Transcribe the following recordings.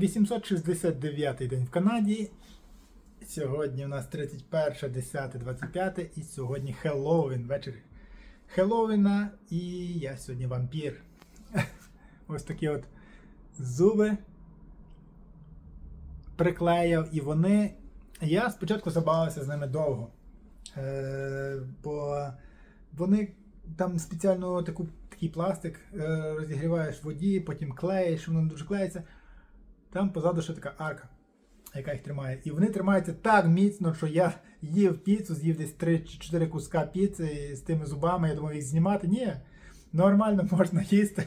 869 день в Канаді. Сьогодні у нас 31, 10, 25 і сьогодні Хеллоуін, вечір Хеллоуіна і я сьогодні вампір. Ось такі от зуби приклеїв, і вони. Я спочатку забавився з ними довго. Е, бо вони там спеціально таку, такий пластик е, розігріваєш в воді, потім клеїш, воно дуже клеїться. Там позаду ще така арка, яка їх тримає. І вони тримаються так міцно, що я їв піцу, з'їв десь 3-4 куска піци з тими зубами, я думав їх знімати. Ні, нормально можна їсти.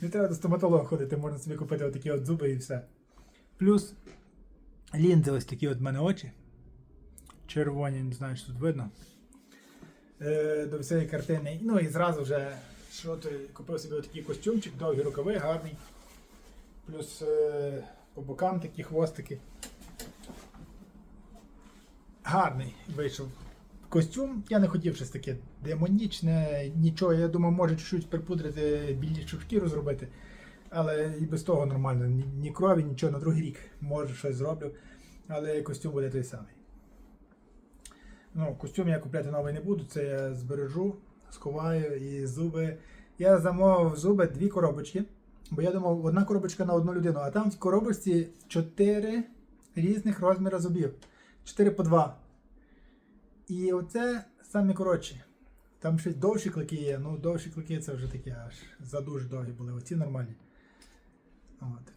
Не треба до стоматолога ходити, можна собі купити отакі от зуби і все. Плюс лінзи ось такі от в мене очі. Червоні, не знаю, що тут видно. Е, до всієї картини. Ну і зразу вже що ти купив собі такий костюмчик, довгі рукави, гарний. Плюс е, по бокам такі хвостики. Гарний вийшов костюм. Я не хотів щось таке демонічне, нічого. Я думав, може чуть-чуть припудрити більшу шкіру зробити. Але і без того нормально. Ні, ні крові, нічого на другий рік. Може щось зроблю. Але костюм буде той самий. Ну, костюм я купляти новий не буду, це я збережу, сховаю і зуби. Я замовив зуби дві коробочки. Бо я думав, одна коробочка на одну людину, а там в коробочці 4 різних розміри зубів. 4 по 2. І оце самі коротші. Там щось довші клики є. Ну, довші клики це вже такі аж за дуже довгі були. Оці нормальні. От.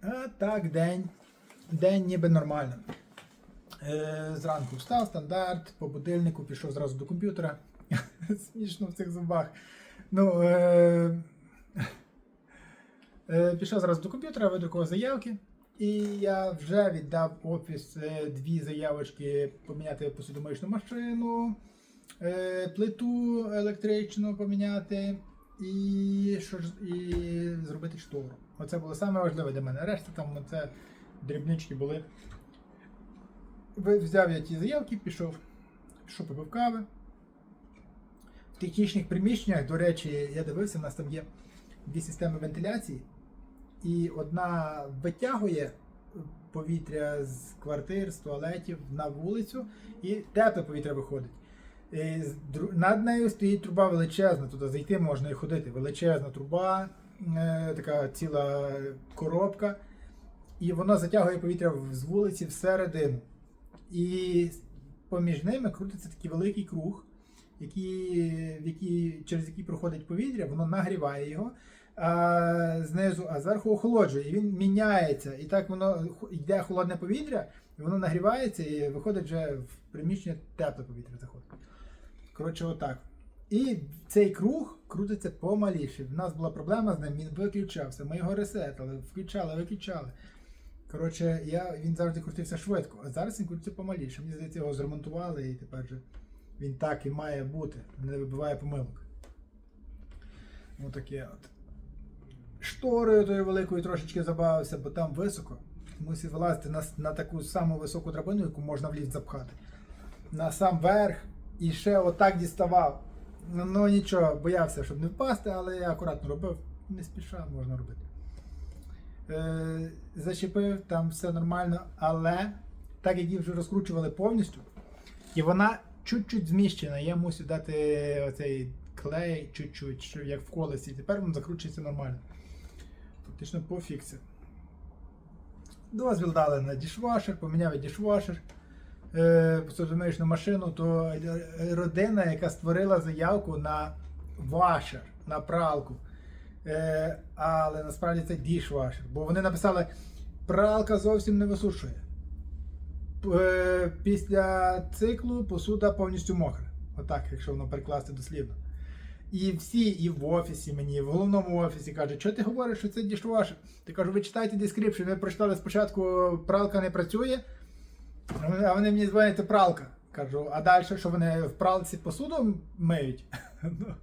А так, день. День ніби нормально. Е, зранку встав, стандарт, по будильнику пішов зразу до комп'ютера. Смішно в цих зубах. Ну, е, пішов зразу до комп'ютера, видрукував заявки. І я вже віддав офіс е, дві заявочки поміняти посудомоїчну машину, е, плиту електричну поміняти і, що і зробити штору. Оце було саме важливе для мене. Решта там це дрібнички були. Взяв я ті заявки, пішов, пішов попив кави. В технічних приміщеннях, до речі, я дивився, у нас там є дві системи вентиляції, і одна витягує повітря з квартир, з туалетів на вулицю, і тепле повітря виходить. І Над нею стоїть труба величезна, туди зайти можна і ходити. Величезна труба, е, така ціла коробка, і вона затягує повітря з вулиці всередину. І поміж ними крутиться такий великий круг, який, в який, через який проходить повітря, воно нагріває його а, знизу, а зверху охолоджує. І він міняється. І так воно йде холодне повітря, і воно нагрівається і виходить вже в приміщення тепле повітря заходить. Коротше, отак. І цей круг крутиться помаліше. В нас була проблема з ним, він виключався. Ми його ресетали, включали, виключали. Коротше, я, він завжди крутився швидко, а зараз він крутиться помаліше. Мені здається, його зремонтували і тепер же він так і має бути, не вибиває помилок. Ну таке от. Шторою тою великою трошечки забавився, бо там високо. Мусив вилазити на, на таку саму високу драбину, яку можна в ліфт запхати. На сам верх і ще отак діставав. Ну, ну нічого, боявся, щоб не впасти, але я акуратно робив. Не спіша можна робити. Е, зачепив, там все нормально, але так як її вже розкручували повністю, і вона чуть-чуть зміщена, я мусив дати оцей клей чуть-чуть, як в колесі, і тепер він закручується нормально. Фактично по фіксі. Дозвіл дали на дішвашер, поміняв дішвашер, е, посудомиючну машину, то родина, яка створила заявку на вашер, на пралку. Е, але насправді це дішвашер. Бо вони написали, пралка зовсім не висушує. Е, Після циклу посуда повністю мокра. Отак, якщо воно перекласти дослівно. І всі, і в офісі мені, і в головному офісі кажуть, що ти говориш, що це дішвашер? Ти кажу, ви читайте description, ви прочитали спочатку, пралка не працює, а вони- мені дзвонять, пралка. Кажу, а далі, що вони в пралці посуду миють? Ну,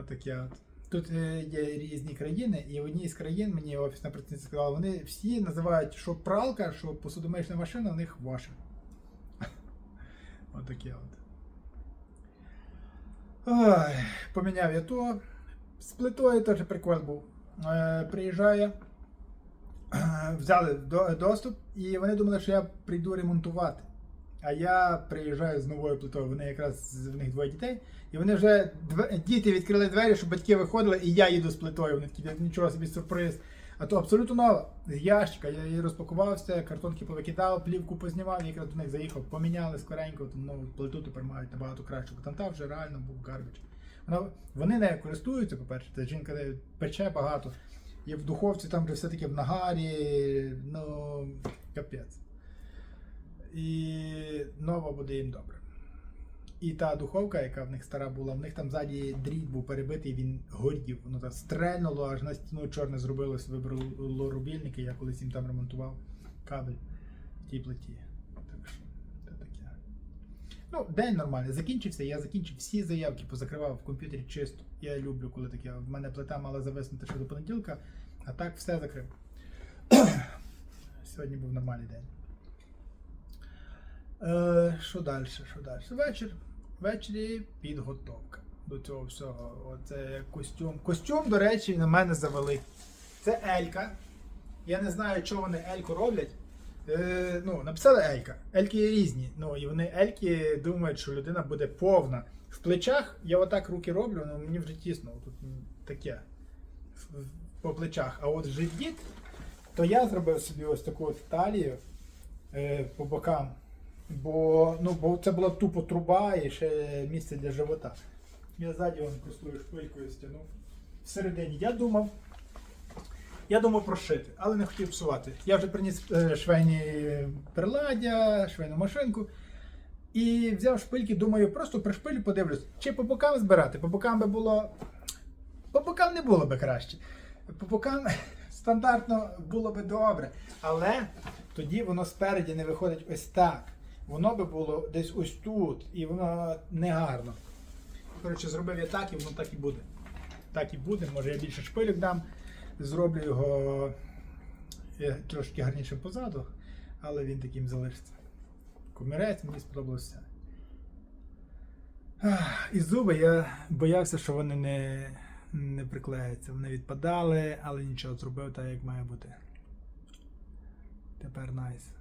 Отаке от. Тут е, є різні країни, і в одній з країн мені офісна працівниця сказала, вони всі називають, що пралка, що посудомиючна машина, у них ваша. Отаке от. Ой, поміняв я то. З плитою теж прикол був. Е, приїжджає взяли до- доступ, і вони думали, що я прийду ремонтувати. А я приїжджаю з новою плитою. Вони якраз в них двоє дітей, і вони вже діти відкрили двері, щоб батьки виходили, і я їду з плитою. Вони такі нічого собі сюрприз. А то абсолютно нова. Ящика. Я її розпакувався, картонки повикидав, плівку познімав, якраз до них заїхав, поміняли скоренько, то нову плиту тепер мають набагато краще, бо там та вже реально був гарбіч. Вони нею користуються, по-перше, та жінка пече багато. І в духовці там вже все-таки в нагарі, ну, капець. І нова буде їм добре. І та духовка, яка в них стара була, в них там ззаді дріт був перебитий, він горів, воно там стрельнуло, аж на стіну чорне зробилось, вибрало рубільники, я колись їм там ремонтував кабель в тій плиті. Так що, це таке. Ну, день нормальний. Закінчився, я закінчив всі заявки, позакривав в комп'ютері чисто. Я люблю, коли таке. В мене плита мала зависнути ще до понеділка, а так все закрив. Сьогодні був нормальний день. Е, що далі? Що далі? Вечір. Ввечері підготовка до цього всього. Оце костюм. Костюм, до речі, на мене завели. Це Елька. Я не знаю, чого вони Ельку роблять. Е, ну, написали Елька. Ельки є різні. Ну, і вони Ельки думають, що людина буде повна. В плечах я отак руки роблю, ну мені вже тісно. Тут таке. По плечах. А от живіт, то я зробив собі ось таку от талію е, по бокам. Бо, ну, бо це була тупо труба і ще місце для живота. Я ззаді вам простою шпилькою стягнув. Всередині я думав. Я думав прошити, але не хотів псувати. Я вже приніс е, швейні приладдя, швейну машинку. І взяв шпильки, думаю, просто пришпилю, подивлюсь, чи по бокам збирати. По бокам би було. По бокам не було би краще. По бокам стандартно було би добре. Але тоді воно спереді не виходить ось так. Воно би було десь ось тут, і воно не гарно. Коротше, зробив я так, і воно так і буде. Так і буде. Може я більше шпилюк дам, зроблю його е, трошки гарнішим позаду, але він таким залишиться. Комірець мені сподобався. І зуби я боявся, що вони не, не приклеяться. Вони відпадали, але нічого зробив так, як має бути. Тепер найс.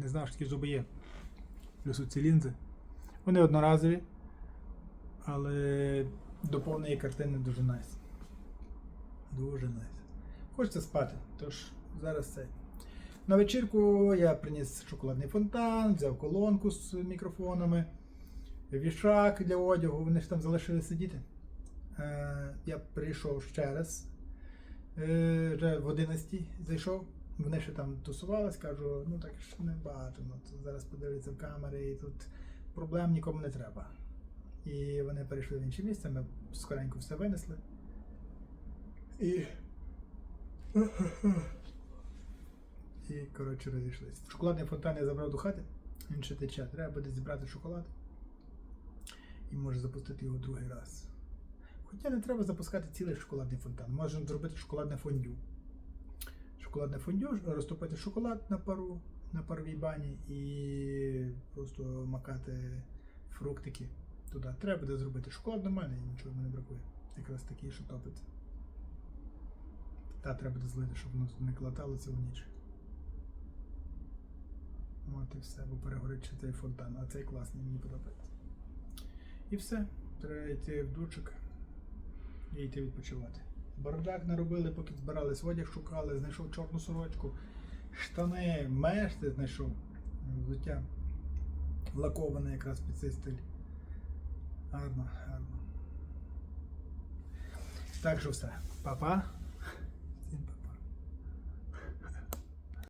Не знав, що такі зуби є. Плюс ці лінзи. Вони одноразові, але до повної картини дуже найс. Дуже найс. Хочеться спати, тож зараз це. На вечірку я приніс шоколадний фонтан, взяв колонку з мікрофонами, вішак для одягу, вони ж там залишили сидіти. Е, я прийшов ще раз, е, вже в 11 зайшов. Вони ще там тусувались, кажу, ну так ж не багато. Ну, то зараз подивляться в камери, і тут проблем нікому не треба. І вони перейшли в інше місце, ми скоренько все винесли. І. І, коротше, розійшлися. Шоколадний фонтан я забрав до хати, він ще тече. Треба буде зібрати шоколад і може запустити його другий раз. Хоча не треба запускати цілий шоколадний фонтан. Можна зробити шоколадне фондю. Шоколадне фондю, розтопити шоколад на пару, на паровій бані і просто макати фруктики туди. Треба буде зробити шоколад нормальний, нічого не бракує. Якраз такий, що топиться. Та треба буде злити, щоб воно не клаталося в ніч. От і все, бо перегорить ще цей фонтан, а цей класний, мені подобається. І все. Треба йти в душик і йти відпочивати. Бардак наробили, поки збирались одяг, шукали, знайшов чорну сорочку, штани, мешти знайшов, взуття лаковане якраз під цей стиль. Гарно, гарно. Так що все. Па-па.